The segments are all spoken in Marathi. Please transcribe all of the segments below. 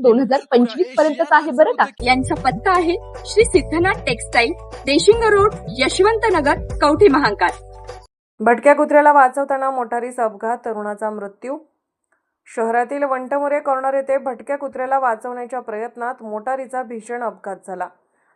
दोन हजार पंचवीस पर्यंतच आहे बरं का? यांचा पत्ता आहे श्री सिद्धनाथ टेक्सटाईल देशिंग रोड यशवंत नगर कवठे महांकाळ. भटक्या कुत्र्याला वाचवताना मोटारीस अपघात तरुणाचा मृत्यू. शहरातील वंटमुरे कॉर्नर येथे भटक्या कुत्र्याला वाचवण्याच्या प्रयत्नात मोटारीचा भीषण अपघात झाला.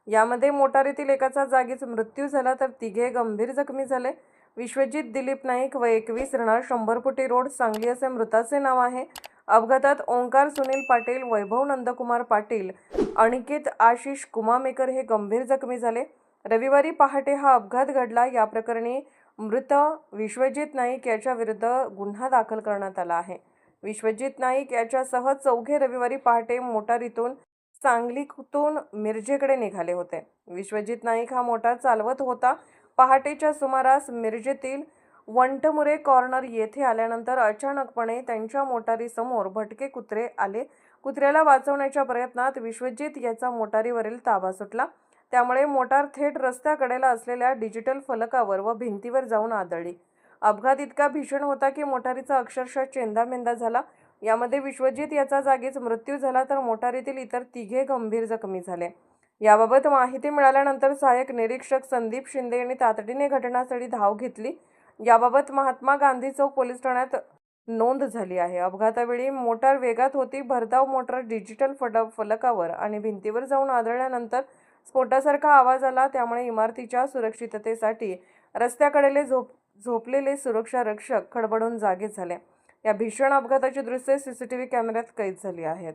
यामध्ये मोटारीतील एकाचा जागीच मृत्यू झाला तर तिघे गंभीर जखमी झाले. विश्वजित दिलीप नाईक व एकवीस राहणार शंभर फुटी रोड सांगली असे मृताचे नाव आहे. अपघातात ओंकार सुनील पाटील वैभव नंदकुमार पाटील अनिकेत आशिष कुमामेकर हे गंभीर जखमी झाले. रविवारी पहाटे हा अपघात घडला. या प्रकरणी मृत विश्वजित नाईक याच्या विरुद्ध गुन्हा दाखल करण्यात आला आहे. विश्वजित नाईक याच्यासह चौघे रविवारी पहाटे मोटारीतून सांगलीतून मिरजेकडे निघाले होते. विश्वजित नाईक हा मोटार चालवत होता. पहाटेच्या सुमारास मिरजेतील वंटमुरे कॉर्नर येथे आल्यानंतर अचानकपणे त्यांच्या मोटारीसमोर भटके कुत्रे आले. कुत्र्याला वाचवण्याच्या प्रयत्नात विश्वजित याचा मोटारीवरील ताबा सुटला. त्यामुळे मोटार थेट रस्त्याकडेला असलेल्या डिजिटल फलकावर व भिंतीवर जाऊन आदळली. अपघात इतका भीषण होता की मोटारीचा अक्षरशः चेंदामेंदा झाला. यामध्ये विश्वजित याचा जागीच मृत्यू झाला तर मोटारीतील इतर तिघे गंभीर जखमी झाले. याबाबत माहिती मिळाल्यानंतर सहाय्यक निरीक्षक संदीप शिंदे यांनी तातडीने घटनास्थळी धाव घेतली. याबाबत महात्मा गांधी चौक पोलीस ठाण्यात नोंद झाली आहे. अपघातावेळी मोटार वेगात होती भरधाव मोटार डिजिटल फट फलकावर आणि भिंतीवर जाऊन आदळल्यानंतर स्फोटासारखा आवाज आला. त्यामुळे इमारतीच्या सुरक्षिततेसाठी रस्त्याकडेले झोप झोपलेले सुरक्षा रक्षक खडबडून जागे झाले. या भीषण अपघाताची दृश्ये सीसीटीव्ही कॅमेऱ्यात कैद झाली आहेत.